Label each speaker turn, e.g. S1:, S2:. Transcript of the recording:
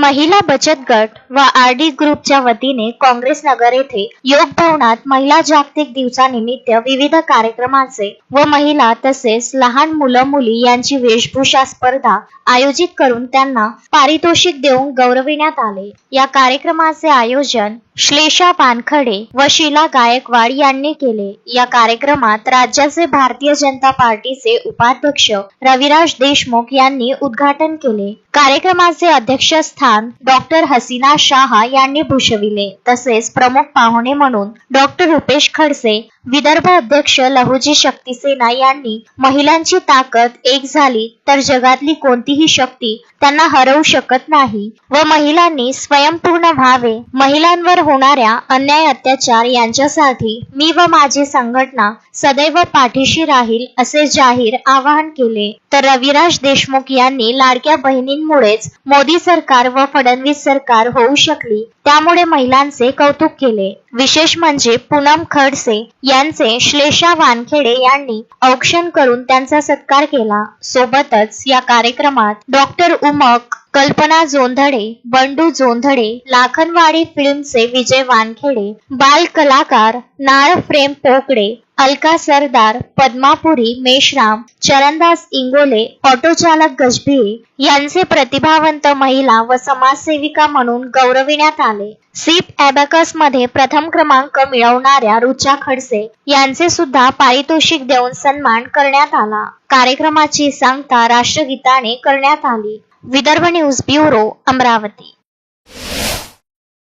S1: महिला बचत गट व आर डी ग्रुपच्या वतीने काँग्रेस नगर येथे योग भवनात महिला जागतिक दिवसानिमित्त विविध कार्यक्रमाचे व महिला तसेच लहान मुलं मुली यांची वेशभूषा स्पर्धा आयोजित करून त्यांना पारितोषिक देऊन गौरविण्यात आले. या कार्यक्रमाचे आयोजन श्लेषा पानखडे व शीला गायकवाड यांनी केले. या कार्यक्रमात राज्याचे भारतीय जनता पार्टीचे उपाध्यक्ष रविराज देशमुख यांनी उद्घाटन केले. कार्यक्रमाचे अध्यक्षस्थान डॉक्टर हसीना शाह यांनी भूषविले. तसेच प्रमुख पाहुणे म्हणून डॉक्टर रुपेश खडसे विदर्भ अध्यक्ष लहुजी शक्ती सेना यांनी महिलांची ताकद एक झाली तर जगातली कोणतीही शक्ती त्यांना हरवू शकत नाही व महिलांनी स्वयंपूर्ण व्हावे. महिलांवर होणाऱ्या अन्याय अत्याचार यांच्यासाठी मी व माझी संघटना सदैव पाठीशी राहील असे जाहीर आवाहन केले. तर रविराज देशमुख यांनी लाडक्या बहिणींमुळेच मोदी सरकार व फडणवीस सरकार होऊ शकली. त्यामुळे महिलांचे कौतुक केले. विशेष म्हणजे पूनम खडसे यांचे श्लेषा वानखेडे यांनी औक्षण करून त्यांचा सत्कार केला. सोबतच या कार्यक्रमात डॉक्टर उमक कल्पना जोंधळे बंडू जोंधळे लाखनवाडी फिल्मचे विजय वानखेडे बाल कलाकार नाळ प्रेम पोकडे अलका सरदार पद्मापुरी मेश्राम चरणदास इंगोले ऑटो चालक गजभिये यांचे प्रतिभावंत महिला व समाजसेविका म्हणून गौरविण्यात आले. सीप अॅबॅकसमध्ये प्रथम क्रमांक मिळवणाऱ्या रुचा खडसे यांचे सुद्धा पारितोषिक देऊन सन्मान करण्यात आला. कार्यक्रमाची सांगता राष्ट्रगीताने करण्यात आली. Vidarbha news bureau Amravati.